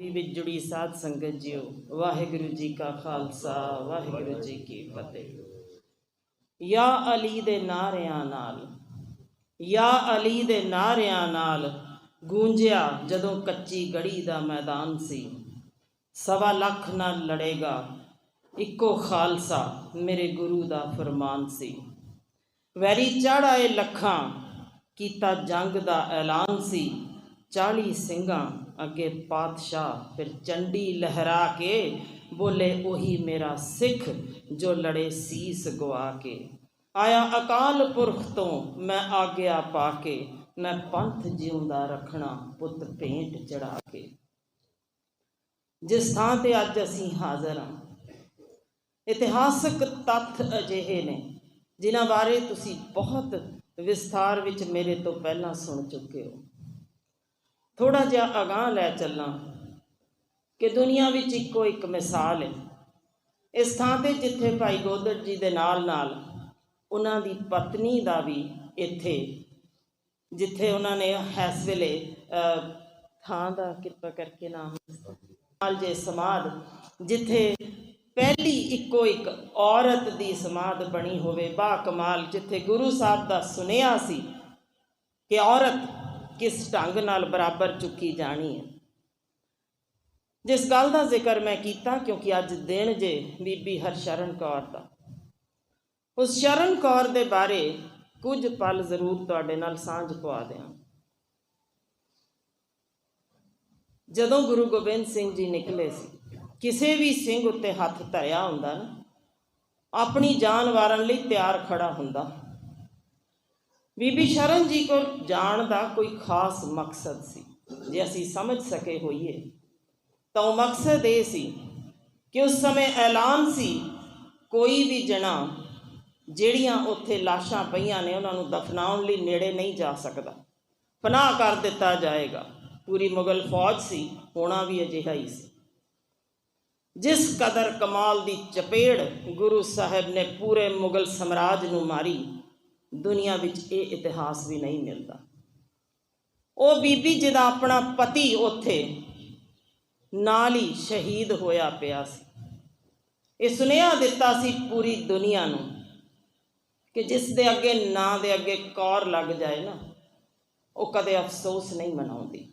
ਦੀ ਵਿੱਚ ਜੁੜੀ ਸਾਧ ਸੰਗਤ ਜੀਓ। ਵਾਹਿਗੁਰੂ ਜੀ ਕਾ ਖਾਲਸਾ, ਵਾਹਿਗੁਰੂ ਜੀ ਕੀ ਫਤਿਹ। ਯਾ ਅਲੀ ਦੇ ਨਾਰਿਆਂ ਨਾਲ, ਯਾ ਅਲੀ ਦੇ ਨਾਰਿਆਂ ਨਾਲ ਗੂੰਜਿਆ ਜਦੋਂ ਕੱਚੀ ਗੜੀ ਦਾ ਮੈਦਾਨ ਸੀ। ਸਵਾ ਲੱਖ ਨਾਲ ਲੜੇਗਾ, ਇੱਕੋ ਖਾਲਸਾ ਮੇਰੇ ਗੁਰੂ ਦਾ ਫਰਮਾਨ ਸੀ। ਵੈਰੀ ਚੜ੍ਹ ਆਏ ਲੱਖਾਂ, ਕੀਤਾ ਜੰਗ ਦਾ ਐਲਾਨ ਸੀ। 40 ਸਿੰਘਾਂ ਅੱਗੇ ਪਾਤਸ਼ਾਹ ਫਿਰ ਚੰਡੀ ਲਹਿਰਾ ਕੇ ਬੋਲੇ, ਉਹੀ ਮੇਰਾ ਸਿੱਖ ਜੋ ਲੜੇ ਸੀਸ ਗਵਾ ਕੇ। ਆਇਆ ਅਕਾਲ ਪੁਰਖ ਤੋਂ ਮੈਂ ਆਗਿਆ ਪਾ ਕੇ, ਮੈਂ ਪੰਥ ਜਿਉਂਦਾ ਰੱਖਣਾ ਪੁੱਤ ਭੇਂਟ ਚੜਾ ਕੇ। ਜਿਸ ਥਾਂ ਤੇ ਅੱਜ ਅਸੀਂ ਹਾਜ਼ਰ ਹਾਂ, ਇਤਿਹਾਸਕ ਤੱਥ ਅਜਿਹੇ ਨੇ ਜਿਨ੍ਹਾਂ ਬਾਰੇ ਤੁਸੀਂ ਬਹੁਤ ਵਿਸਥਾਰ ਵਿੱਚ ਮੇਰੇ ਤੋਂ ਪਹਿਲਾਂ ਸੁਣ ਚੁੱਕੇ ਹੋ। ਥੋੜਾ ਜਿਹਾ ਅਗਾਹ ਲੈ ਚੱਲਾਂ ਕਿ ਦੁਨੀਆ ਵਿੱਚ ਇੱਕੋ ਇੱਕ ਮਿਸਾਲ ਹੈ। ਇਸ ਥਾਂ ਤੇ ਜਿੱਥੇ ਭਾਈ ਗੋਦਰ ਜੀ ਦੇ ਨਾਲ ਨਾਲ ਉਹਨਾਂ ਦੀ ਪਤਨੀ ਦਾ ਵੀ ਇੱਥੇ ਜਿੱਥੇ ਉਹਨਾਂ ਨੇ ਇਸ ਵੇਲੇ ਅਹ, ਥਾਂ ਦਾ ਕਿਰਪਾ ਕਰਕੇ ਨਾਮ ਨਾਲ ਜੇ ਸਮਾਦ ਜਿੱਥੇ ਪਹਿਲੀ ਇੱਕੋ ਇੱਕ ਔਰਤ ਦੀ ਸਮਾਦ ਬਣੀ ਹੋਵੇ ਬਾ ਕਮਾਲ ਜਿੱਥੇ ਗੁਰੂ ਸਾਹਿਬ ਦਾ ਸੁਨੇਹਾ ਸੀ ਕਿ ਔਰਤ ਕਿਸ ਢੰਗ ਨਾਲ ਬਰਾਬਰ ਚੁੱਕੀ ਜਾਣੀ ਹੈ? ਜਿਸ ਗੱਲ ਦਾ ਜ਼ਿਕਰ ਮੈਂ ਕੀਤਾ, ਕਿਉਂਕਿ ਅੱਜ ਦਿਨ ਜੇ ਬੀਬੀ ਹਰਸ਼ਰਨ ਕੌਰ ਦਾ। ਉਸ ਸ਼ਰਨ ਕੌਰ ਦੇ ਬਾਰੇ ਕੁਝ ਪਲ ਜ਼ਰੂਰ ਤੁਹਾਡੇ ਨਾਲ ਸਾਂਝ ਪਵਾ ਦਿਆਂ। ਜਦੋਂ ਗੁਰੂ ਗੋਬਿੰਦ ਸਿੰਘ ਜੀ ਨਿਕਲੇ ਸੀ, ਕਿਸੇ ਵੀ ਸਿੰਘ ਉੱਤੇ ਹੱਥ ਧਰਿਆ ਹੁੰਦਾ ਨਾ, ਆਪਣੀ ਜਾਨ ਵਾਰਨ ਲਈ ਤਿਆਰ ਖੜਾ ਹੁੰਦਾ। ਬੀਬੀ ਸ਼ਰਨ ਜੀ ਕੋਲ ਜਾਣ ਦਾ ਕੋਈ ਖਾਸ ਮਕਸਦ ਸੀ। ਜੇ ਅਸੀਂ ਸਮਝ ਸਕੇ ਹੋਈਏ, ਤਾਂ ਉਹ ਮਕਸਦ ਇਹ ਸੀ ਕਿ ਉਸ ਸਮੇਂ ਐਲਾਨ ਸੀ, ਕੋਈ ਵੀ ਜਣਾ ਜਿਹੜੀਆਂ ਉੱਥੇ ਲਾਸ਼ਾਂ ਪਈਆਂ ਨੇ, ਉਹਨਾਂ ਨੂੰ ਦਫਨਾਉਣ ਲਈ ਨੇੜੇ ਨਹੀਂ ਜਾ ਸਕਦਾ। ਪਨਾਹ ਕਰ ਦਿੱਤਾ ਜਾਏਗਾ। ਪੂਰੀ ਮੁਗਲ ਫੌਜ ਸੀ, ਹੋਣਾ ਵੀ ਅਜਿਹਾ ਹੀ ਸੀ। ਜਿਸ ਕਦਰ ਕਮਾਲ ਦੀ ਚਪੇੜ ਗੁਰੂ ਸਾਹਿਬ ਨੇ ਪੂਰੇ ਮੁਗਲ ਸਮਰਾਜ ਨੂੰ ਮਾਰੀ ਦੁਨੀਆ ਵਿੱਚ ਇਹ ਇਤਿਹਾਸ ਵੀ ਨਹੀਂ ਮਿਲਦਾ। ਉਹ ਬੀਬੀ ਜਿਹਦਾ ਆਪਣਾ ਪਤੀ ਉੱਥੇ ਨਾਲ ਹੀ ਸ਼ਹੀਦ ਹੋਇਆ ਪਿਆ ਸੀ। ਇਹ ਸੁਨੇਹਾ ਦਿੱਤਾ ਸੀ ਪੂਰੀ ਦੁਨੀਆ ਨੂੰ ਕਿ ਜਿਸ ਦੇ ਅੱਗੇ ਨਾਂ ਦੇ ਅੱਗੇ ਕੌਰ ਲੱਗ ਜਾਏ ਨਾ, ਉਹ ਕਦੇ ਅਫਸੋਸ ਨਹੀਂ ਮਨਾਉਂਦੀ।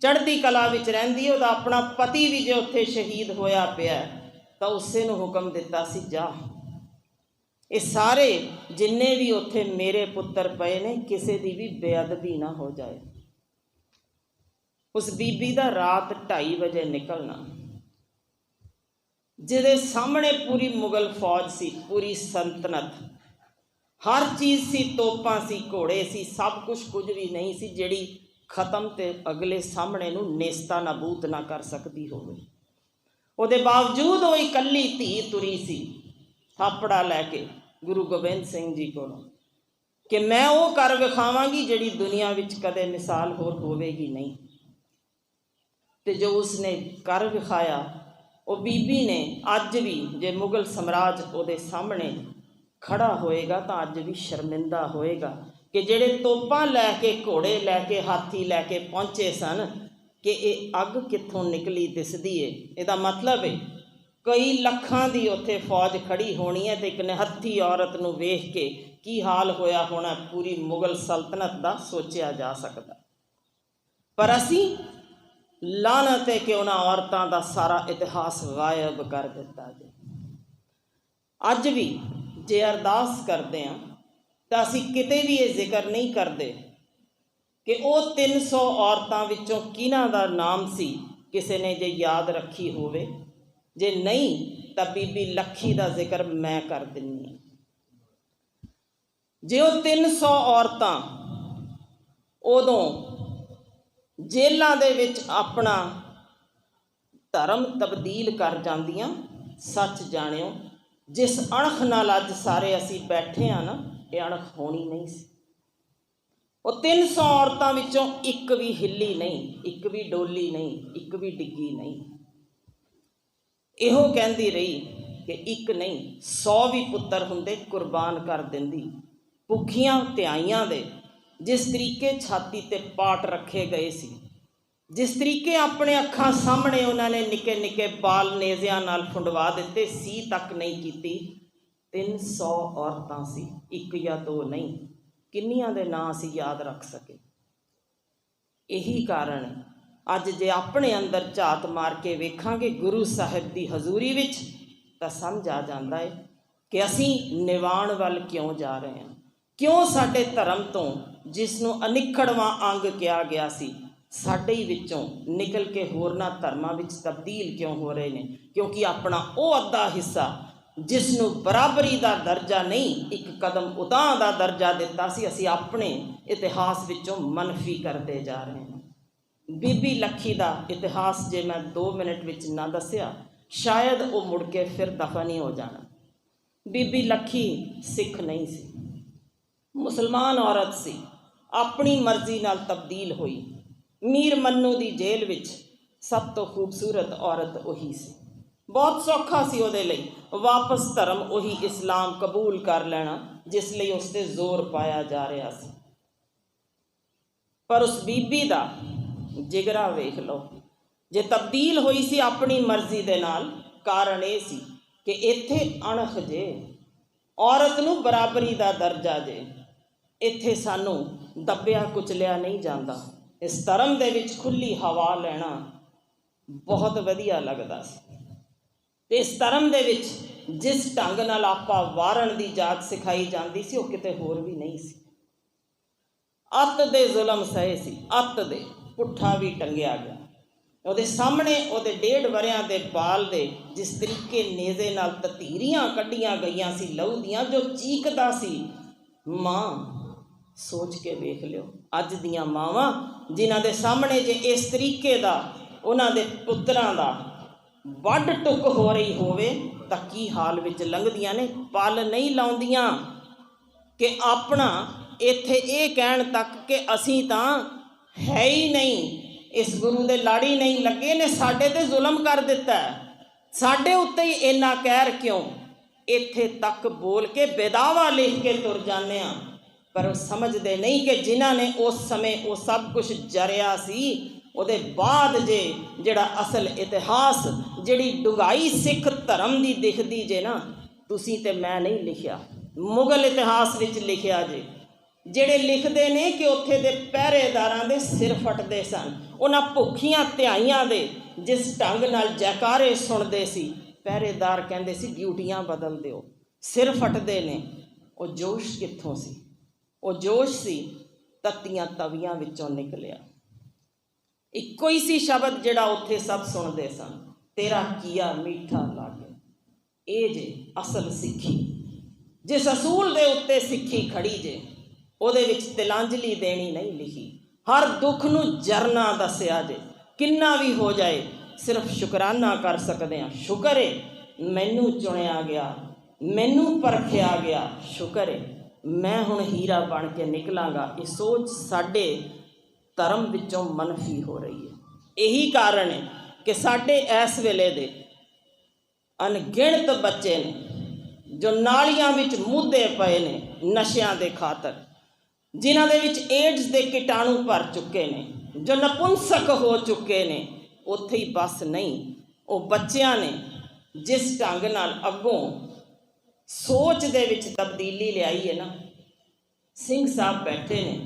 ਚੜ੍ਹਦੀ ਕਲਾ ਵਿੱਚ ਰਹਿੰਦੀ, ਉਹਦਾ ਆਪਣਾ ਪਤੀ ਵੀ ਜੇ ਉੱਥੇ ਸ਼ਹੀਦ ਹੋਇਆ ਪਿਆ, ਤਾਂ ਉਸੇ ਨੂੰ ਹੁਕਮ ਦਿੱਤਾ ਸੀ, ਜਾ। ਇਹ ਸਾਰੇ ਜਿੰਨੇ ਵੀ ਉੱਥੇ ਮੇਰੇ ਪੁੱਤਰ ਪਏ ਨੇ, ਕਿਸੇ ਦੀ ਵੀ ਬੇਅਦਬੀ ਨਾ ਹੋ ਜਾਏ। ਉਸ ਬੀਬੀ ਦਾ ਰਾਤ 2:30 ਵਜੇ ਨਿਕਲਣਾ। ਜਿਹਦੇ ਸਾਹਮਣੇ ਪੂਰੀ ਮੁਗਲ ਫੌਜ ਸੀ, ਪੂਰੀ ਸੰਤਨਤ। ਹਰ ਚੀਜ਼ ਸੀ, ਤੋਪਾਂ ਸੀ, ਘੋੜੇ ਸੀ, ਸਭ ਕੁਝ ਕੁਝ ਵੀ ਨਹੀਂ ਸੀ, ਜਿਹੜੀ ਖਤਮ ਤੇ ਅਗਲੇ ਸਾਹਮਣੇ ਨੂੰ ਨੇਸਤਾ ਨਾਬੂਦ ਨਾ ਕਰ ਸਕਦੀ ਹੋਵੇ। ਉਹਦੇ ਬਾਵਜੂਦ ਉਹ ਇਕੱਲੀ ਧੀ ਤੁਰੀ ਸੀ, ਥਾਪੜਾ ਲੈ ਕੇ। ਗੁਰੂ ਗੋਬਿੰਦ ਸਿੰਘ ਜੀ ਕੋਲੋਂ ਕਿ ਮੈਂ ਉਹ ਕਰ ਵਿਖਾਵਾਂਗੀ ਜਿਹੜੀ ਦੁਨੀਆ ਵਿੱਚ ਕਦੇ ਮਿਸਾਲ ਹੋਰ ਹੋਵੇਗੀ ਨਹੀਂ। ਤੇ ਜੋ ਉਸਨੇ ਕਰ ਵਿਖਾਇਆ, ਉਹ ਬੀਬੀ ਨੇ ਅੱਜ ਵੀ ਜੇ ਮੁਗਲ ਸਮਰਾਜ ਉਹਦੇ ਸਾਹਮਣੇ ਖੜਾ ਹੋਏਗਾ ਤਾਂ ਅੱਜ ਵੀ ਸ਼ਰਮਿੰਦਾ ਹੋਏਗਾ ਕਿ ਜਿਹੜੇ ਤੋਪਾਂ ਲੈ ਕੇ, ਘੋੜੇ ਲੈ ਕੇ, ਹਾਥੀ ਲੈ ਕੇ ਪਹੁੰਚੇ ਸਨ ਕਿ ਇਹ ਅੱਗ ਕਿੱਥੋਂ ਨਿਕਲੀ ਦਿਸਦੀ ਏ? ਇਹਦਾ ਮਤਲਬ ਏ ਕਈ ਲੱਖਾਂ ਦੀ ਉੱਥੇ ਫੌਜ ਖੜੀ ਹੋਣੀ ਹੈ ਤੇ ਇੱਕ ਨਿਹੱਥੀ ਔਰਤ ਨੂੰ ਵੇਖ ਕੇ ਕੀ ਹਾਲ ਹੋਇਆ ਹੋਣਾ ਪੂਰੀ ਮੁਗਲ ਸਲਤਨਤ ਦਾ ਸੋਚਿਆ ਜਾ ਸਕਦਾ। ਪਰ ਅਸੀਂ ਲਾਨਤ ਹੈ ਕਿ ਉਹਨਾਂ ਔਰਤਾਂ ਦਾ ਸਾਰਾ ਇਤਿਹਾਸ ਗਾਇਬ ਕਰ ਦਿੱਤਾ ਜੀ ਅੱਜ ਵੀ ਜੇ ਅਰਦਾਸ ਕਰਦੇ ਹਾਂ ਤਾਂ ਅਸੀਂ ਕਿਤੇ ਵੀ ਇਹ ਜ਼ਿਕਰ ਨਹੀਂ ਕਰਦੇ ਕਿ ਉਹ 300 ਔਰਤਾਂ ਵਿੱਚੋਂ ਕਿਹਨਾਂ ਦਾ ਨਾਮ ਸੀ, ਕਿਸੇ ਨੇ ਜੇ ਯਾਦ ਰੱਖੀ ਹੋਵੇ। ਜੇ ਨਹੀਂ, ਤਾਂ ਬੀਬੀ ਲੱਖੀ ਦਾ ਜ਼ਿਕਰ ਮੈਂ ਕਰ ਦਿੰਨੀ ਹਾਂ ਜੇ ਉਹ 300 ਔਰਤਾਂ ਉਦੋਂ ਜੇਲਾਂ ਦੇ ਵਿੱਚ ਆਪਣਾ ਧਰਮ ਤਬਦੀਲ ਕਰ ਜਾਂਦੀਆਂ, ਸੱਚ ਜਾਣਿਓ, ਜਿਸ ਅਣਖ ਨਾਲ ਅੱਜ ਸਾਰੇ ਅਸੀਂ ਬੈਠੇ ਆ ਨਾ, ਇਹ ਅਣਖ ਹੋਣੀ ਨਹੀਂ ਸੀ। ਉਹ 300 ਔਰਤਾਂ ਵਿੱਚੋਂ ਇੱਕ ਵੀ ਹਿੱਲੀ ਨਹੀਂ, ਇੱਕ ਵੀ ਡੋਲੀ ਨਹੀਂ, ਇੱਕ ਵੀ ਡਿੱਗੀ ਨਹੀਂ। ਇਹੋ ਕਹਿੰਦੀ ਰਹੀ ਕਿ ਇੱਕ ਨਹੀਂ 100 ਵੀ ਪੁੱਤਰ ਹੁੰਦੇ ਕੁਰਬਾਨ ਕਰ ਦਿੰਦੀ। ਭੁੱਖੀਆਂ ਧਿਆਈਆਂ ਦੇ ਜਿਸ ਤਰੀਕੇ ਛਾਤੀ ਤੇ ਪਾਟ ਰੱਖੇ ਗਏ ਸੀ, ਜਿਸ ਤਰੀਕੇ ਆਪਣੇ ਅੱਖਾਂ ਸਾਹਮਣੇ ਉਹਨਾਂ ਨੇ ਨਿੱਕੇ ਨਿੱਕੇ ਬਾਲ ਨੇਜ਼ਿਆਂ ਨਾਲ ਫੁੰਡਵਾ ਦਿੱਤੇ, ਸੀ ਤੱਕ ਨਹੀਂ ਕੀਤੀ। 300 ਔਰਤਾਂ ਸੀ, ਇੱਕ ਜਾਂ ਦੋ ਨਹੀਂ, ਕਿੰਨੀਆਂ ਦੇ ਨਾਂ ਅਸੀਂ ਯਾਦ ਰੱਖ ਸਕੇ। ਇਹੀ ਕਾਰਨ ਹੈ ਅੱਜ ਜੇ ਆਪਣੇ ਅੰਦਰ ਝਾਤ ਮਾਰ ਕੇ ਵੇਖਾਂਗੇ ਗੁਰੂ ਸਾਹਿਬ ਦੀ ਹਜ਼ੂਰੀ ਵਿੱਚ, ਤਾਂ ਸਮਝ ਆ ਜਾਂਦਾ ਹੈ ਕਿ ਅਸੀਂ ਨਿਵਾਣ ਵੱਲ ਕਿਉਂ ਜਾ ਰਹੇ ਹਾਂ। ਕਿਉਂ ਸਾਡੇ ਧਰਮ ਤੋਂ ਜਿਸ ਨੂੰ ਅਨਿਖੜਵਾਂ ਅੰਗ ਕਿਹਾ ਗਿਆ ਸੀ, ਸਾਡੇ ਹੀ ਵਿੱਚੋਂ ਨਿਕਲ ਕੇ ਹੋਰਨਾਂ ਧਰਮਾਂ ਵਿੱਚ ਤਬਦੀਲ ਕਿਉਂ ਹੋ ਰਹੇ ਨੇ? ਕਿਉਂਕਿ ਆਪਣਾ ਉਹ ਅੱਧਾ ਹਿੱਸਾ ਜਿਸ ਨੂੰ ਬਰਾਬਰੀ ਦਾ ਦਰਜਾ ਨਹੀਂ, ਇੱਕ ਕਦਮ ਉਤਾਂਹ ਦਾ ਦਰਜਾ ਦਿੱਤਾ ਸੀ, ਅਸੀਂ ਆਪਣੇ ਇਤਿਹਾਸ ਵਿੱਚੋਂ ਮਨਫੀ ਕਰਦੇ ਜਾ ਰਹੇ ਹਾਂ। ਬੀਬੀ ਲੱਖੀ ਦਾ ਇਤਿਹਾਸ ਜੇ ਮੈਂ 2 ਮਿੰਟ ਵਿੱਚ ਨਾ ਦੱਸਿਆ, ਸ਼ਾਇਦ ਉਹ ਮੁੜ ਕੇ ਫਿਰ ਦਫਾ ਨਹੀਂ ਹੋ ਜਾਣਾ। ਬੀਬੀ ਲੱਖੀ ਸਿੱਖ ਨਹੀਂ ਸੀ। ਮੁਸਲਮਾਨ ਔਰਤ ਸੀ। ਆਪਣੀ ਮਰਜ਼ੀ ਨਾਲ ਤਬਦੀਲ ਹੋਈ। ਮੀਰ ਮੰਨੂ ਦੀ ਜੇਲ੍ਹ ਵਿੱਚ ਸਭ ਤੋਂ ਖੂਬਸੂਰਤ ਔਰਤ ਉਹੀ ਸੀ। ਬਹੁਤ ਸੌਖਾ ਸੀ ਉਹਦੇ ਲਈ। ਵਾਪਸ ਧਰਮ ਉਹੀ ਇਸਲਾਮ ਕਬੂਲ ਕਰ ਲੈਣਾ, ਜਿਸ ਲਈ ਉਸ ਤੇ ਜ਼ੋਰ ਪਾਇਆ ਜਾ ਰਿਹਾ ਸੀ। ਪਰ ਉਸ ਬੀਬੀ ਦਾ ਜਿਗਰਾ ਵੇਖ ਲਓ। ਜੇ ਤਬਦੀਲ ਹੋਈ ਸੀ ਆਪਣੀ ਮਰਜ਼ੀ ਦੇ ਨਾਲ, ਕਾਰਨ ਇਹ ਸੀ ਕਿ ਇੱਥੇ ਅਣਖ ਜੇ, ਔਰਤ ਨੂੰ ਬਰਾਬਰੀ ਦਾ ਦਰਜਾ ਜੇ, ਇੱਥੇ ਸਾਨੂੰ ਦੱਬਿਆ ਕੁਚਲਿਆ ਨਹੀਂ ਜਾਂਦਾ। ਇਸ ਧਰਮ ਦੇ ਵਿੱਚ ਖੁੱਲੀ ਹਵਾ ਲੈਣਾ ਬਹੁਤ ਵਧੀਆ ਲੱਗਦਾ ਸੀ। ਤੇ ਇਸ ਧਰਮ ਦੇ ਵਿੱਚ ਜਿਸ ਢੰਗ ਨਾਲ ਆਪਾ ਵਾਰਨ ਦੀ ਜਾਤ ਸਿਖਾਈ ਜਾਂਦੀ ਸੀ, ਉਹ ਕਿਤੇ ਹੋਰ ਵੀ ਨਹੀਂ ਸੀ। ਅੱਤ ਦੇ ਜ਼ੁਲਮ ਸਹੇ ਸੀ, ਅੱਤ ਦੇ। ਪੁੱਠਾ ਵੀ ਟੰਗਿਆ ਗਿਆ। ਉਹਦੇ ਸਾਹਮਣੇ ਉਹਦੇ ਡੇਢ ਵਰਿਆਂ ਦੇ ਬਾਲ ਦੇ ਜਿਸ ਤਰੀਕੇ ਨੇਜ਼ੇ ਨਾਲ ਤਤੀਰੀਆਂ ਕੱਢੀਆਂ ਗਈਆਂ ਸੀ, ਲਹੂ ਦੀਆਂ, ਜੋ ਚੀਕਦਾ ਸੀ, ਮਾਂ, ਸੋਚ ਕੇ ਵੇਖ ਲਿਓ। ਅੱਜ ਦੀਆਂ ਮਾਵਾਂ, ਜਿਨ੍ਹਾਂ ਦੇ ਸਾਹਮਣੇ ਜੇ ਇਸ ਤਰੀਕੇ ਦਾ, ਉਹਨਾਂ ਦੇ ਪੁੱਤਰਾਂ ਦਾ ਵੱਡ ਟੁੱਕ ਹੋ ਰਹੀ ਹੋਵੇ, ਤਾਂ ਕੀ ਹਾਲ ਵਿੱਚ ਲੰਘਦੀਆਂ ਨੇ? ਪਲ ਨਹੀਂ ਲਾਉਂਦੀਆਂ ਕਿ ਆਪਣਾ ਇੱਥੇ ਇਹ ਕਹਿਣ ਤੱਕ ਕਿ ਅਸੀਂ ਤਾਂ ਹੈ ਹੀ ਨਹੀਂ। ਇਸ ਗੁਰੂ ਦੇ ਲਾੜੀ ਨਹੀਂ, ਲੱਗੇ ਨੇ ਸਾਡੇ ਤੇ ਜ਼ੁਲਮ ਕਰ ਦਿੱਤਾ ਸਾਡੇ ਉੱਤੇ ਹੀ ਇੰਨਾ ਕਹਿਰ ਕਿਉਂ? ਇੱਥੇ ਤੱਕ ਬੋਲ ਕੇ ਬੇਦਾਵਾ ਲਿਖ ਕੇ ਤੁਰ ਜਾਂਦੇ ਆ ਪਰ ਉਹ ਸਮਝਦੇ ਨਹੀਂ ਕਿ ਜਿਨ੍ਹਾਂ ਨੇ ਉਸ ਸਮੇਂ ਉਹ ਸਭ ਕੁਝ ਜਰਿਆ ਸੀ, ਉਹਦੇ ਬਾਅਦ ਜੇ ਜਿਹੜਾ ਅਸਲ ਇਤਿਹਾਸ, ਜਿਹੜੀ ਡੁਗਾਈ ਸਿੱਖ ਧਰਮ ਦੀ ਦਿਖਦੀ ਜੇ ਨਾ, ਤੁਸੀਂ ਤੇ ਮੈਂ ਨਹੀਂ ਲਿਖਿਆ। ਮੁਗਲ ਇਤਿਹਾਸ ਵਿੱਚ ਲਿਖਿਆ ਜੇ। ਜਿਹੜੇ ਲਿਖਦੇ ਨੇ ਕਿ ਉੱਥੇ ਦੇ ਪਹਿਰੇਦਾਰਾਂ ਦੇ ਸਿਰ ਫਟਦੇ ਸਨ, ਉਹਨਾਂ ਭੁੱਖੀਆਂ ਧਿਆਈਆਂ ਦੇ ਜਿਸ ਢੰਗ ਨਾਲ ਜੈਕਾਰੇ ਸੁਣਦੇ ਸੀ, ਪਹਿਰੇਦਾਰ ਕਹਿੰਦੇ ਸੀ, ਡਿਊਟੀਆਂ ਬਦਲ ਦਿਓ। ਸਿਰ ਫਟਦੇ ਨੇ। ਉਹ ਜੋਸ਼ ਕਿੱਥੋਂ ਸੀ? ਉਹ ਜੋਸ਼ ਸੀ, ਤੱਤੀਆਂ ਤਵੀਆਂ ਵਿੱਚੋਂ ਨਿਕਲਿਆ। ਇੱਕੋ ਹੀ ਸੀ ਸ਼ਬਦ ਜਿਹੜਾ ਉੱਥੇ ਸਭ ਸੁਣਦੇ ਸਨ। ਤੇਰਾ ਕੀਆ ਮੀਠਾ ਲਾਗੇ। ਇਹ ਜੇ ਅਸਲ ਸਿੱਖੀ। ਜਿਸ ਅਸੂਲ ਦੇ ਉੱਤੇ ਸਿੱਖੀ ਖੜੀ ਜੇ ਉਹਦੇ ਵਿੱਚ ਤਿਲਾਂਜਲੀ ਦੇਣੀ ਨਹੀਂ ਲਿਖੀ। ਹਰ ਦੁੱਖ ਨੂੰ ਜਰਨਾ ਦੱਸਿਆ ਜੇ, ਕਿੰਨਾ ਵੀ ਹੋ ਜਾਏ, ਸਿਰਫ ਸ਼ੁਕਰਾਨਾ ਕਰ ਸਕਦੇ ਆ ਸ਼ੁਕਰ ਏ, ਮੈਨੂੰ ਚੁਣਿਆ ਗਿਆ, ਮੈਨੂੰ ਪਰਖਿਆ ਗਿਆ, ਸ਼ੁਕਰ ਏ, ਮੈਂ ਹੁਣ ਹੀਰਾ ਬਣ ਕੇ ਨਿਕਲਾਂਗਾ। ਇਹ ਸੋਚ ਸਾਡੇ ਧਰਮ ਵਿੱਚੋਂ ਮਨਫੀ ਹੋ ਰਹੀ ਹੈ ਇਹੀ ਕਾਰਨ ਹੈ ਕਿ ਸਾਡੇ ਇਸ ਵੇਲੇ ਦੇ ਅਣਗਿਣਤ ਬੱਚੇ ਨੇ, ਜੋ ਨਾਲੀਆਂ ਵਿੱਚ ਮੁੱਦੇ ਪਏ ਨੇ ਨਸ਼ਿਆਂ ਦੇ ਖਾਤਰ ਜਿਨ੍ਹਾਂ ਦੇ ਵਿੱਚ ਏਡਸ ਦੇ ਕੀਟਾਣੂ ਭਰ ਚੁੱਕੇ ਨੇ, ਜੋ ਨਪੁੰਸਕ ਹੋ ਚੁੱਕੇ ਨੇ, ਉੱਥੇ ਹੀ ਬਸ ਨਹੀਂ, ਉਹ ਬੱਚਿਆਂ ਨੇ ਜਿਸ ਢੰਗ ਨਾਲ ਅੱਗੋਂ ਸੋਚ ਦੇ ਵਿੱਚ ਤਬਦੀਲੀ ਲਿਆਈ ਹੈ ਨਾ, ਸਿੰਘ ਸਾਹਿਬ ਬੈਠੇ ਨੇ,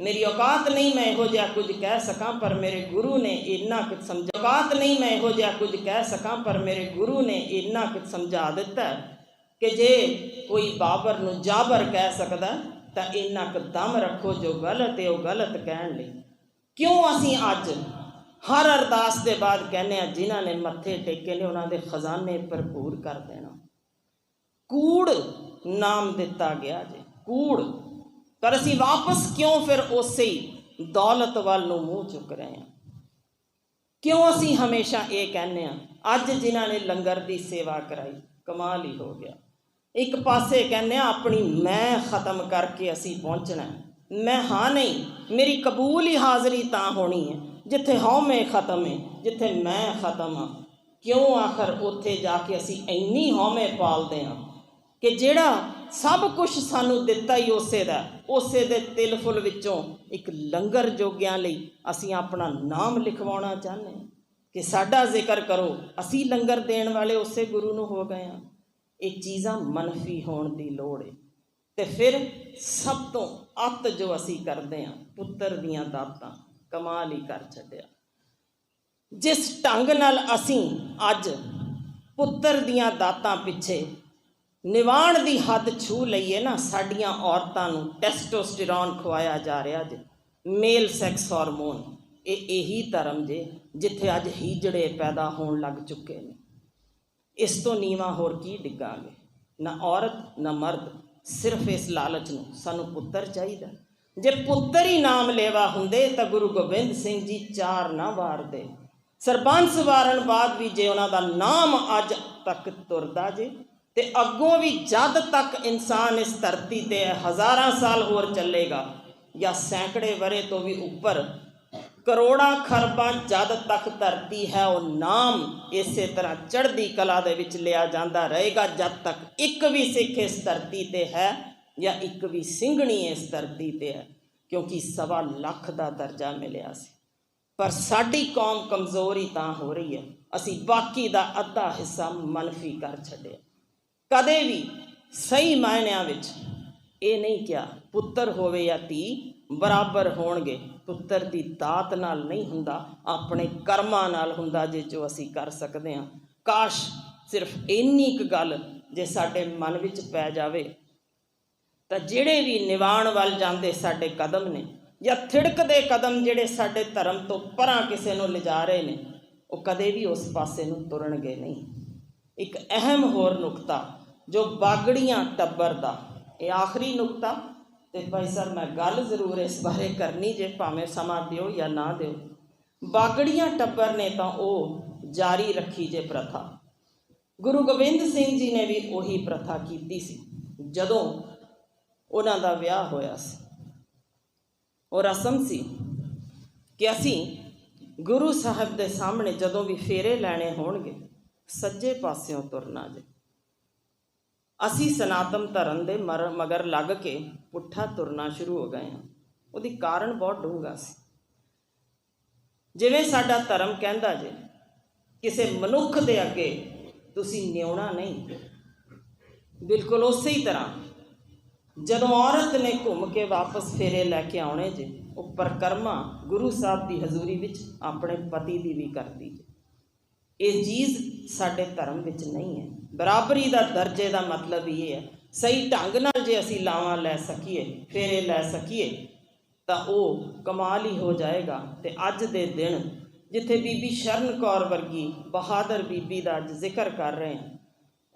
ਮੇਰੀ ਔਕਾਤ ਨਹੀਂ ਮੈਂ ਇਹੋ ਜਿਹਾ ਕੁਝ ਕਹਿ ਸਕਾਂ, ਪਰ ਮੇਰੇ ਗੁਰੂ ਨੇ ਇੰਨਾ ਕੁਝ ਸਮਝਾ ਔਕਾਤ ਨਹੀਂ ਮੈਂ ਇਹੋ ਜਿਹਾ ਕੁਝ ਕਹਿ ਸਕਾਂ, ਪਰ ਮੇਰੇ ਗੁਰੂ ਨੇ ਇੰਨਾ ਕੁ ਸਮਝਾ ਦਿੱਤਾ ਕਿ ਜੇ ਕੋਈ ਬਾਬਰ ਨੂੰ ਜਾਬਰ ਕਹਿ ਸਕਦਾ ਤਾਂ ਇੰਨਾ ਕੁ ਦਮ ਰੱਖੋ ਜੋ ਗਲਤ ਹੈ, ਉਹ ਗਲਤ ਕਹਿਣ ਲਈ। ਕਿਉਂ ਅਸੀਂ ਅੱਜ ਹਰ ਅਰਦਾਸ ਦੇ ਬਾਅਦ ਕਹਿੰਦੇ ਆ ਜਿਨ੍ਹਾਂ ਨੇ ਮੱਥੇ ਟੇਕੇ ਨੇ, ਉਹਨਾਂ ਦੇ ਖਜ਼ਾਨੇ ਭਰਪੂਰ ਕਰ ਦੇਣਾ। ਕੂੜ ਨਾਮ ਦਿੱਤਾ ਗਿਆ ਜੇ, ਕੂੜ। ਪਰ ਅਸੀਂ ਵਾਪਸ ਕਿਉਂ ਫਿਰ ਉਸੇ ਹੀ ਦੌਲਤ ਵੱਲ ਨੂੰ ਮੂੰਹ ਚੁੱਕ ਰਹੇ ਹਾਂ? ਕਿਉਂ ਅਸੀਂ ਹਮੇਸ਼ਾ ਇਹ ਕਹਿੰਦੇ ਆ ਅੱਜ ਜਿਨ੍ਹਾਂ ਨੇ ਲੰਗਰ ਦੀ ਸੇਵਾ ਕਰਾਈ, ਕਮਾਲ ਹੀ ਹੋ ਗਿਆ। ਇੱਕ ਪਾਸੇ ਕਹਿੰਦੇ ਆ, ਆਪਣੀ ਮੈਂ ਖਤਮ ਕਰਕੇ ਅਸੀਂ ਪਹੁੰਚਣਾ ਮੈਂ ਹਾਂ ਨਹੀਂ, ਮੇਰੀ ਕਬੂਲ ਹੀ ਹਾਜ਼ਰੀ ਤਾਂ ਹੋਣੀ ਹੈ, ਜਿੱਥੇ ਹਉਮੈ ਖਤਮ ਹੈ, ਜਿੱਥੇ ਮੈਂ ਖਤਮ ਹਾਂ। ਕਿਉਂ ਆਖਰ ਉੱਥੇ ਜਾ ਕੇ ਅਸੀਂ ਇੰਨੀ ਹਉਮੈ ਪਾਲਦੇ ਹਾਂ ਕਿ ਜਿਹੜਾ ਸਭ ਕੁਝ ਸਾਨੂੰ ਦਿੱਤਾ ਹੀ ਉਸੇ ਦਾ ਉਸੇ ਦੇ ਤਿਲ ਫੁੱਲ ਵਿੱਚੋਂ ਇੱਕ ਲੰਗਰ ਜੋਗਿਆਂ ਲਈ ਅਸੀਂ ਆਪਣਾ ਨਾਮ ਲਿਖਵਾਉਣਾ ਚਾਹੁੰਦੇ ਹਾਂ ਕਿ ਸਾਡਾ ਜ਼ਿਕਰ ਕਰੋ, ਅਸੀਂ ਲੰਗਰ ਦੇਣ ਵਾਲੇ ਉਸੇ ਗੁਰੂ ਨੂੰ ਹੋ ਗਏ ਹਾਂ। ਇਹ ਚੀਜ਼ਾਂ ਮਨਫੀ ਹੋਣ ਦੀ ਲੋੜ ਹੈ ਤੇ ਫਿਰ ਸਭ ਤੋਂ ਅੱਤ ਜੋ ਅਸੀਂ ਕਰਦੇ ਹਾਂ ਪੁੱਤਰ ਦੀਆਂ ਦਾਤਾਂ, ਕਮਾਲ ਹੀ ਕਰ ਛੱਡਿਆ। ਜਿਸ ਢੰਗ ਨਾਲ ਅਸੀਂ ਅੱਜ ਪੁੱਤਰ ਦੀਆਂ ਦਾਤਾਂ ਪਿੱਛੇ ਨਿਵਾਣ ਦੀ ਹੱਦ ਛੂ ਲਈਏ ਨਾ, ਸਾਡੀਆਂ ਔਰਤਾਂ ਨੂੰ ਟੈਸਟੋਸਟੀਰੋਨ ਖਵਾਇਆ ਜਾ ਰਿਹਾ ਜੇ, ਮੇਲ ਸੈਕਸ ਹਾਰਮੋਨ, ਇਹ ਇਹੀ ਧਰਮ ਜੇ, ਜਿੱਥੇ ਅੱਜ ਹੀਜੜੇ ਪੈਦਾ ਹੋਣ ਲੱਗ ਚੁੱਕੇ ਨੇ। ਇਸ ਤੋਂ ਨੀਵਾ ਹੋਰ ਕੀ ਡਿੱਗਾਂਗੇ? ਨਾ ਔਰਤ, ਨਾ ਮਰਦ, ਸਿਰਫ ਇਸ ਲਾਲਚ ਨੂੰ ਸਾਨੂੰ ਪੁੱਤਰ ਚਾਹੀਦਾ। ਜੇ ਪੁੱਤਰ ਹੀ ਨਾਮ ਲੈਵਾ ਹੁੰਦੇ ਤਾਂ ਗੁਰੂ ਗੋਬਿੰਦ ਸਿੰਘ ਜੀ ਚਾਰ ਨਾ ਵਾਰਦੇ। ਸਰਬੰਸ ਵਾਰਨ ਬਾਅਦ ਵੀ ਜੇ ਉਹਨਾਂ ਦਾ ਨਾਮ ਅੱਜ ਤੱਕ ਤੁਰਦਾ ਜੇ, ਤੇ ਅੱਗੋਂ ਵੀ ਜਦ ਤੱਕ ਇਨਸਾਨ ਇਸ ਧਰਤੀ ਤੇ ਹਜ਼ਾਰਾਂ ਸਾਲ ਹੋਰ ਚੱਲੇਗਾ ਜਾਂ ਸੈਂਕੜੇ ਵਰੇ ਤੋਂ ਵੀ ਉੱਪਰ ਕਰੋੜਾਂ ਖਰਬਾਂ ਜਦ ਤੱਕ ਧਰਤੀ ਹੈ, ਉਹ ਨਾਮ ਇਸੇ ਤਰ੍ਹਾਂ ਚੜ੍ਹਦੀ ਕਲਾ ਦੇ ਵਿੱਚ ਲਿਆ ਜਾਂਦਾ ਰਹੇਗਾ। ਜਦ ਤੱਕ ਇੱਕ ਵੀ ਸਿੱਖ ਇਸ ਧਰਤੀ ਤੇ ਹੈ ਜਾਂ ਇੱਕ ਵੀ ਸਿੰਘਣੀ ਇਸ ਧਰਤੀ ਤੇ ਹੈ, ਕਿਉਂਕਿ ਸਵਾ ਲੱਖ ਦਾ ਦਰਜਾ ਮਿਲਿਆ ਸੀ। ਪਰ ਸਾਡੀ ਕੌਮ ਕਮਜ਼ੋਰ ਹੀ ਤਾਂ ਹੋ ਰਹੀ ਹੈ। ਅਸੀਂ ਬਾਕੀ ਦਾ ਅੱਧਾ ਹਿੱਸਾ ਮਨਫੀ ਕਰ ਛੱਡਿਆ। ਕਦੇ ਵੀ ਸਹੀ ਮਾਇਨਿਆਂ ਵਿੱਚ ਇਹ ਨਹੀਂ ਕਿਹਾ, ਪੁੱਤਰ ਹੋਵੇ ਜਾਂ ਧੀ ਬਰਾਬਰ ਹੋਣਗੇ। ਪੁੱਤਰ ਦੀ ਦਾਤ ਨਾਲ ਨਹੀਂ ਹੁੰਦਾ, ਆਪਣੇ ਕਰਮਾਂ ਨਾਲ ਹੁੰਦਾ ਜੇ ਜੋ ਅਸੀਂ ਕਰ ਸਕਦੇ ਹਾਂ। ਕਾਸ਼ ਸਿਰਫ ਇੰਨੀ ਕੁ ਗੱਲ ਜੇ ਸਾਡੇ ਮਨ ਵਿੱਚ ਪੈ ਜਾਵੇ, ਤਾਂ ਜਿਹੜੇ ਵੀ ਨਿਵਾਣ ਵੱਲ ਜਾਂਦੇ ਸਾਡੇ ਕਦਮ ਨੇ, ਜਾਂ ਥਿੜਕਦੇ ਕਦਮ ਜਿਹੜੇ ਸਾਡੇ ਧਰਮ ਤੋਂ ਪਰਾਂ ਕਿਸੇ ਨੂੰ ਲਿਜਾ ਰਹੇ ਨੇ, ਉਹ ਕਦੇ ਵੀ ਉਸ ਪਾਸੇ ਨੂੰ ਤੁਰਨਗੇ ਨਹੀਂ। ਇੱਕ ਅਹਿਮ ਹੋਰ ਨੁਕਤਾ, ਜੋ ਬਾਗੜੀਆਂ ਟੱਬਰ ਦਾ, ਇਹ ਆਖਰੀ ਨੁਕਤਾ ਤੇ ਭਾਈ ਸਰ, ਮੈਂ ਗੱਲ ਜ਼ਰੂਰ ਇਸ ਬਾਰੇ ਕਰਨੀ ਜੇ ਭਾਵੇਂ ਸਮਾਂ ਦਿਓ ਜਾਂ ਨਾ ਦਿਓ। ਬਾਗੜੀਆਂ ਟੱਬਰ ਨੇ ਤਾਂ ਉਹ ਜਾਰੀ ਰੱਖੀ ਜੇ ਪ੍ਰਥਾ। ਗੁਰੂ ਗੋਬਿੰਦ ਸਿੰਘ ਜੀ ਨੇ ਵੀ ਉਹੀ ਪ੍ਰਥਾ ਕੀਤੀ ਸੀ, ਜਦੋਂ ਉਹਨਾਂ ਦਾ ਵਿਆਹ ਹੋਇਆ ਸੀ। ਉਹ ਰਸਮ ਸੀ ਕਿ ਅਸੀਂ ਗੁਰੂ ਸਾਹਿਬ ਦੇ ਸਾਹਮਣੇ ਜਦੋਂ ਵੀ ਫੇਰੇ ਲੈਣੇ ਹੋਣਗੇ, ਸੱਜੇ ਪਾਸਿਓਂ ਤੁਰਨਾ ਜੇ। ਅਸੀਂ ਸਨਾਤਨ ਧਰਮ ਦੇ ਮਰ, ਮਗਰ ਲੱਗ ਕੇ ਪੁੱਠਾ ਤੁਰਨਾ ਸ਼ੁਰੂ ਹੋ ਗਏ ਹਾਂ। ਉਹਦੀ ਕਾਰਨ ਬਹੁਤ ਡੂੰਘਾ ਸੀ। ਜਿਵੇਂ ਸਾਡਾ ਧਰਮ ਕਹਿੰਦਾ ਜੇ, ਕਿਸੇ ਮਨੁੱਖ ਦੇ ਅੱਗੇ ਤੁਸੀਂ ਨਿਉਣਾ ਨਹੀਂ। ਬਿਲਕੁਲ ਉਸੇ ਹੀ ਤਰ੍ਹਾਂ, ਜਦੋਂ ਔਰਤ ਨੇ ਘੁੰਮ ਕੇ ਵਾਪਸ ਫੇਰੇ ਲੈ ਕੇ ਆਉਣੇ ਜੇ, ਉਹ ਪਰਕਰਮਾ ਗੁਰੂ ਸਾਹਿਬ ਦੀ ਹਜ਼ੂਰੀ ਵਿੱਚ ਆਪਣੇ ਪਤੀ ਦੀ ਵੀ ਕਰਦੀ ਜੇ। ਇਹ ਚੀਜ਼ ਸਾਡੇ ਧਰਮ ਵਿੱਚ ਨਹੀਂ ਹੈ। ਬਰਾਬਰੀ ਦਾ ਦਰਜੇ ਦਾ ਮਤਲਬ ਇਹ ਹੈ। ਸਹੀ ਢੰਗ ਨਾਲ ਜੇ ਅਸੀਂ ਲਾਵਾਂ ਲੈ ਸਕੀਏ, ਫੇਰੇ ਲੈ ਸਕੀਏ, ਤਾਂ ਉਹ ਕਮਾਲ ਹੀ ਹੋ ਜਾਏਗਾ। ਤੇ ਅੱਜ ਦੇ ਦਿਨ ਜਿੱਥੇ ਬੀਬੀ ਸ਼ਰਨ ਕੌਰ ਵਰਗੀ ਬਹਾਦਰ ਬੀਬੀ ਦਾ ਅੱਜ ਜ਼ਿਕਰ ਕਰ ਰਹੇ ਹਾਂ,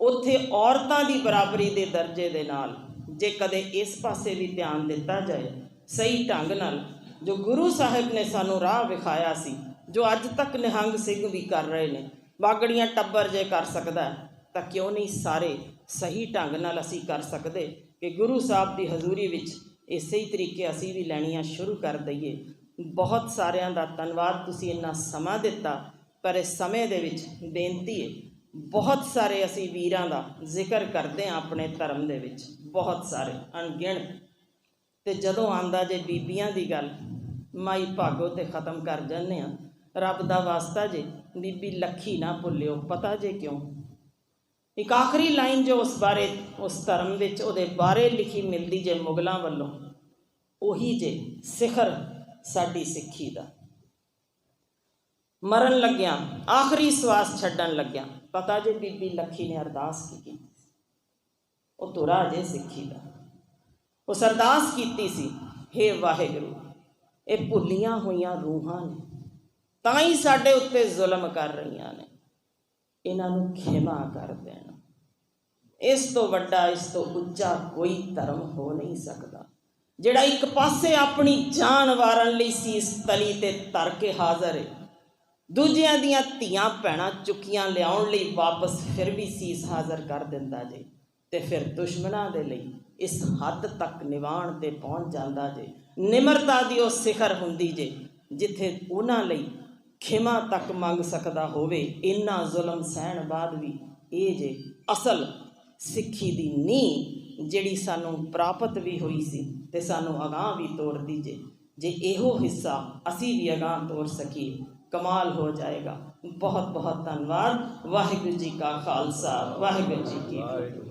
ਉੱਥੇ ਔਰਤਾਂ ਦੀ ਬਰਾਬਰੀ ਦੇ ਦਰਜੇ ਦੇ ਨਾਲ ਜੇ ਕਦੇ ਇਸ ਪਾਸੇ ਵੀ ਧਿਆਨ ਦਿੱਤਾ ਜਾਏ, ਸਹੀ ਢੰਗ ਨਾਲ ਜੋ ਗੁਰੂ ਸਾਹਿਬ ਨੇ ਸਾਨੂੰ ਰਾਹ ਵਿਖਾਇਆ ਸੀ, ਜੋ ਅੱਜ ਤੱਕ ਨਿਹੰਗ ਸਿੰਘ ਵੀ ਕਰ ਰਹੇ ਨੇ। ਬਾਗੜੀਆਂ ਟੱਬਰ ਜੇ ਕਰ ਸਕਦਾ ਤਾਂ ਕਿਉਂ ਨਹੀਂ ਸਾਰੇ ਸਹੀ ਢੰਗ ਨਾਲ ਅਸੀਂ ਕਰ ਸਕਦੇ ਕਿ ਗੁਰੂ ਸਾਹਿਬ ਦੀ ਹਜ਼ੂਰੀ ਵਿੱਚ ਇਸੇ ਹੀ ਤਰੀਕੇ ਅਸੀਂ ਵੀ ਲੈਣੀਆਂ ਸ਼ੁਰੂ ਕਰ ਦਈਏ। ਬਹੁਤ ਸਾਰਿਆਂ ਦਾ ਧੰਨਵਾਦ, ਤੁਸੀਂ ਇੰਨਾ ਸਮਾਂ ਦਿੱਤਾ, ਪਰ ਇਸ ਸਮੇਂ ਦੇ ਵਿੱਚ ਬੇਨਤੀ ਹੈ, ਬਹੁਤ ਸਾਰੇ ਅਸੀਂ ਵੀਰਾਂ ਦਾ ਜ਼ਿਕਰ ਕਰਦੇ ਹਾਂ ਆਪਣੇ ਧਰਮ ਦੇ ਵਿੱਚ, ਬਹੁਤ ਸਾਰੇ ਅਣਗਿਣਤ ਤੇ ਜਦੋਂ ਆਂਦਾ ਜੇ ਬੀਬੀਆਂ ਦੀ ਗੱਲ, ਮਾਈ ਭਾਗੋ ਤੇ ਖਤਮ ਕਰ ਜਾਂਦੇ ਆ। ਰੱਬ ਦਾ ਵਾਸਤਾ ਜੇ, ਬੀਬੀ ਲੱਖੀ ਨਾ ਭੁੱਲਿਓ, ਪਤਾ ਜੇ ਕਿਉਂ? ਇੱਕ ਆਖਰੀ ਲਾਈਨ ਜੋ ਉਸ ਬਾਰੇ, ਉਸ ਧਰਮ ਵਿੱਚ, ਉਹਦੇ ਬਾਰੇ ਲਿਖੀ ਮਿਲਦੀ ਜੇ ਮੁਗਲਾਂ ਵੱਲੋਂ, ਉਹੀ ਜੇ ਸਿਖਰ ਸਾਡੀ ਸਿੱਖੀ ਦਾ। ਮਰਨ ਲੱਗਿਆ, ਆਖਰੀ ਸਵਾਸ ਛੱਡਣ ਲੱਗਿਆ, ਪਤਾ ਜੇ ਬੀਬੀ ਲੱਖੀ ਨੇ ਅਰਦਾਸ ਕੀ ਕੀਤੀ? ਉਹ ਤੁਰਾ ਜੇ ਸਿੱਖੀ ਦਾ। ਉਸ ਅਰਦਾਸ ਕੀਤੀ ਸੀ हे ਵਾਹਿਗੁਰੂ, ਇਹ ਭੁੱਲੀਆਂ ਹੋਈਆਂ ਰੂਹਾਂ ਨੇ, ਤਾਂ ਹੀ ਸਾਡੇ ਉੱਤੇ ਜ਼ੁਲਮ ਕਰ ਰਹੀਆਂ ਨੇ, ਇਹਨਾਂ ਨੂੰ ਖਿਮਾ ਕਰ ਦੇਣਾ। ਇਸ ਤੋਂ ਵੱਡਾ, ਇਸ ਤੋਂ ਉੱਚਾ ਕੋਈ ਧਰਮ ਹੋ ਨਹੀਂ ਸਕਦਾ, ਜਿਹੜਾ ਇੱਕ ਪਾਸੇ ਆਪਣੀ ਜਾਨ ਵਾਰਨ ਲਈ ਸੀਸ ਤਲੀ ਤੇ ਤਰ ਕੇ ਹਾਜ਼ਰ ਹੈ ਦੂਜਿਆਂ ਦੀਆਂ ਧੀਆਂ ਭੈਣਾਂ ਚੁੱਕੀਆਂ ਲਿਆਉਣ ਲਈ ਵਾਪਸ ਫਿਰ ਵੀ ਸੀਸ ਹਾਜ਼ਰ ਕਰ ਦਿੰਦਾ ਜੇ, ਤੇ ਫਿਰ ਦੁਸ਼ਮਣਾਂ ਦੇ ਲਈ ਇਸ ਹੱਦ ਤੱਕ ਨਿਵਾਣ ਤੇ ਪਹੁੰਚ ਜਾਂਦਾ ਜੇ। ਨਿਮਰਤਾ ਦੀ ਉਹ ਸਿਖਰ ਹੁੰਦੀ ਜੇ, ਜਿੱਥੇ ਉਹਨਾਂ ਲਈ ਖਿਮਾ ਤੱਕ ਮੰਗ ਸਕਦਾ ਹੋਵੇ, ਇੰਨਾ ਜ਼ੁਲਮ ਸਹਿਣ ਬਾਅਦ ਵੀ ਇਹ ਜੇ ਅਸਲ ਸਿੱਖੀ ਦੀ ਨੀਂਹ ਜਿਹੜੀ ਸਾਨੂੰ ਪ੍ਰਾਪਤ ਵੀ ਹੋਈ ਸੀ ਤੇ ਸਾਨੂੰ ਅਗਾਹ ਵੀ ਤੋਰਦੀ ਜੇ। ਜੇ ਇਹੋ ਹਿੱਸਾ ਅਸੀਂ ਵੀ ਅਗਾਹ ਤੋਰ ਸਕੀਏ, ਕਮਾਲ ਹੋ ਜਾਏਗਾ। ਬਹੁਤ ਬਹੁਤ ਧੰਨਵਾਦ। ਵਾਹਿਗੁਰੂ ਜੀ ਕਾ ਖਾਲਸਾ, ਵਾਹਿਗੁਰੂ ਜੀ ਕੀ ਫਤਿਹ।